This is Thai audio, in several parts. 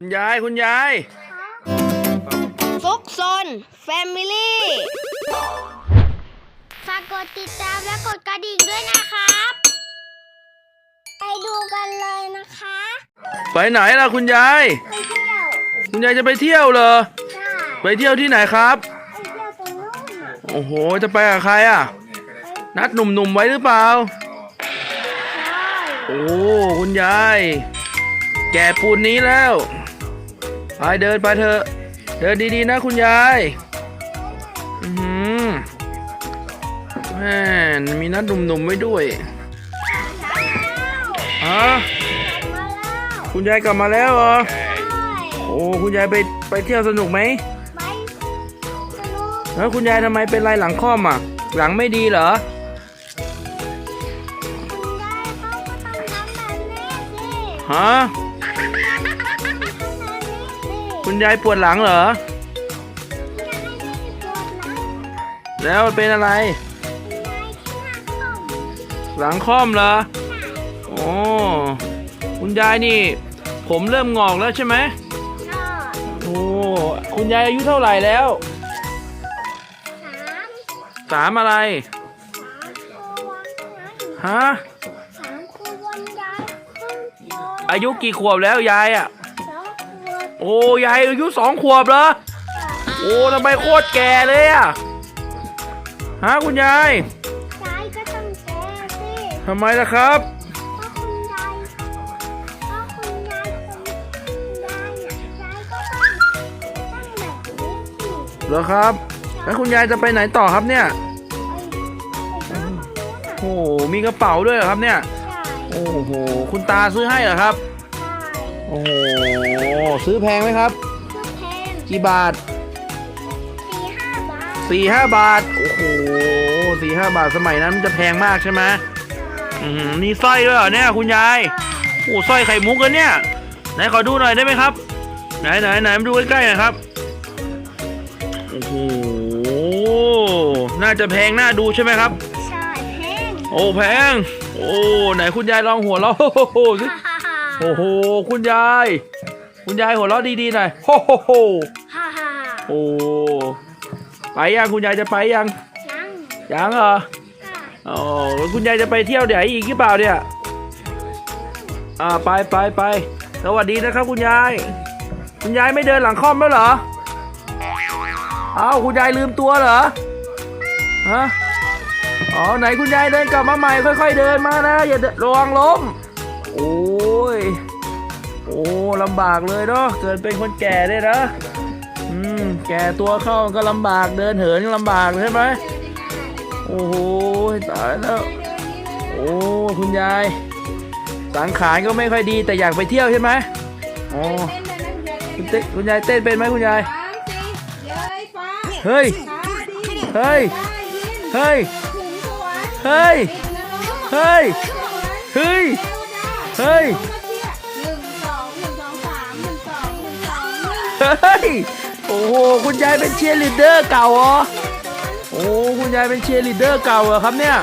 คุณยายคุณยายซุกซนแฟมิลี่ฝากกดติดตามและกดกระดิ่งด้วยนะครับ ไปดูกันเลยนะคะ ไปไหนล่ะคุณยาย ไปเที่ยวคุณยายจะไปเที่ยวเหรอใช่ไปเที่ยวที่ไหนครับไปเที่ยวตรงนู้นน่ะโอ้โห จะไปกับใครอะ นัดหนุ่มๆไว้หรือเปล่า ใช่โอ้คุณยาย แก่ปูนนี้แล้ว ไปเดินไปเถอะ เดินดีๆนะคุณยาย อือหือแม่มีนัดหนุ่มๆไว้ด้วยฮะมาแล้วคุณยายกลับมาแล้วเหรอใช่โอ้คุณยายไปไปเที่ยวสนุกไหมไปสนุกแล้วคุณยายทำไมเป็นไรหลังค่อมอะ หลังไม่ดีเหรอคุณยายเขาก็ต้องทำแบบนี้สิฮะทำแบบนี้สิ คุณยายปวดหลังเหรอคุณยายไม่ได้ปวดหลังแล้วเป็นอะไรคุณยายแค่หน้าคอมหลังค่อมเหรอ โอ้คุณยายนี่ ผมเริ่มงอกแล้วใช่ไหมใช่โอ้คุณยายอายุเท่าไหร่แล้วสามสามอะไรสามตัวนะฮะสามตัววันยายขึ้นโตอายุกี่ขวบแล้วยายอะสองตัว โอ้ยายอายุสองขวบเหรอ โอ้ทำไมโคตรแก่เลยอะฮะคุณยายยายก็ต้องแก่สิทำไมล่ะครับ เพราะคุณยายเพราะคุณยายคุณยายน่ะยายก็ต้องต้องแบบนี้สิเหรอครับ แล้วคุณยายจะไปไหนต่อครับเนี่ยไปไปร้านตรงนู้นน่ะโอ้โหมีกระเป๋าด้วยเหรอครับเนี่ยใช่โอ้โห คุณตาซื้อให้เหรอครับใช่ โอ้โห ซื้อแพงไหมครับชุดแทนกี่บาทสี่ห้าบาทสี่ห้าบาท โอ้โหสี่ห้าบาทสมัยนั้นมันจะแพงมากใช่ไหมอืมมีสร้อยด้วยเหรอเนี่ยคุณยาย โอ้สร้อยไข่มุกกันเนี่ย ไหนขอดูหน่อยได้ไหมครับ ไหนไหนไหนมาดูใกล้ๆหน่อยครับ โอ้โห น่าจะแพงน่าดูใช่ไหมครับ ใช่แพง โอ้แพง โอ้ไหนคุณยายลองหัวเราะโอ้โหสิฮ่าฮ่าฮ่า โอ้โห คุณยาย คุณยายหัวเราะดีๆหน่อยโอ้โหฮ่าฮ่าโอ้ไปยังคุณยายจะไปยังยังยังเหรอค่ะอ๋อแล้วคุณยายจะไปเที่ยวเดี๋ยวอีกหรือเปล่าเนี่ยอ่าไปไปไปสวัสดีนะครับ คุณยาย คุณยายไม่เดินหลังค่อมแล้วเหรออ้าวคุณยายลืมตัวเหรอฮะอ๋อไหนคุณยายเดินกลับมาใหม่ค่อย ๆ เดินมานะอย่าเดินระวังล้ม โอ้ย โอ้ลำบากเลยเนาะ เกิดเป็นคนแก่ด้วยนะ อืม แก่ตัวเข้าก็ลำบาก เดินเหินก็ลำบากใช่ไหมโอ้โห ตายแล้ว โอ้ คุณยาย สังขารก็ไม่ค่อยดีแต่อยากไปเที่ยวใช่ไหมอ๋อคุณเต้คุณยายเต้นเป็นไหมคุณยายสามสี่เย้ยฟ้าเฮ้ยสามดีเฮ้ยได้ยินเฮ้ยถึงสวนเฮ้ยติดนรกเฮ้ยสวนเฮ้ย เร็วจ้าเฮ้ยลงมาเที่ยหนึ่งสองหนึ่งสองสามหนึ่งสองหนึ่งสองหนึ่งเฮ้ย โอ้โห คุณยายเป็นเชียร์ลีดเดอร์เก่าเหรอ โอ้ คุณยายเป็นเชียร์ลีดเดอร์เก่าเหรอครับเนี่ย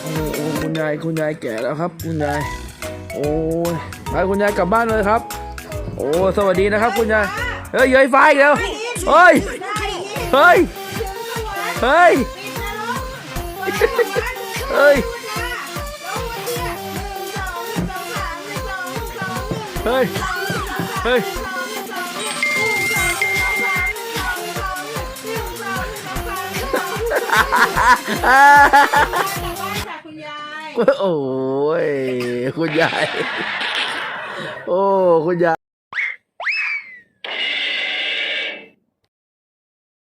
โอ้โหคุณยาย คุณยายแก่แล้วครับ คุณยาย โอ้ยไปคุณยายกลับบ้านเลยครับ โอ้ สวัสดีนะครับ คุณยาย เฮ้ยเย้ยฟ้าอีกแล้ว เฮ้ย ได้ยินเฮ้ยถึงสวนเฮ้ยติดนรกสวนสวนเฮ้ยลงมา เที่ยหนึ่งสองหนึ่งสองสามหนึ่งสองหนึ่งสองหนึ่งเฮ้ย เฮ้ยโอ้ย คุณยาย โอ้ คุณยาย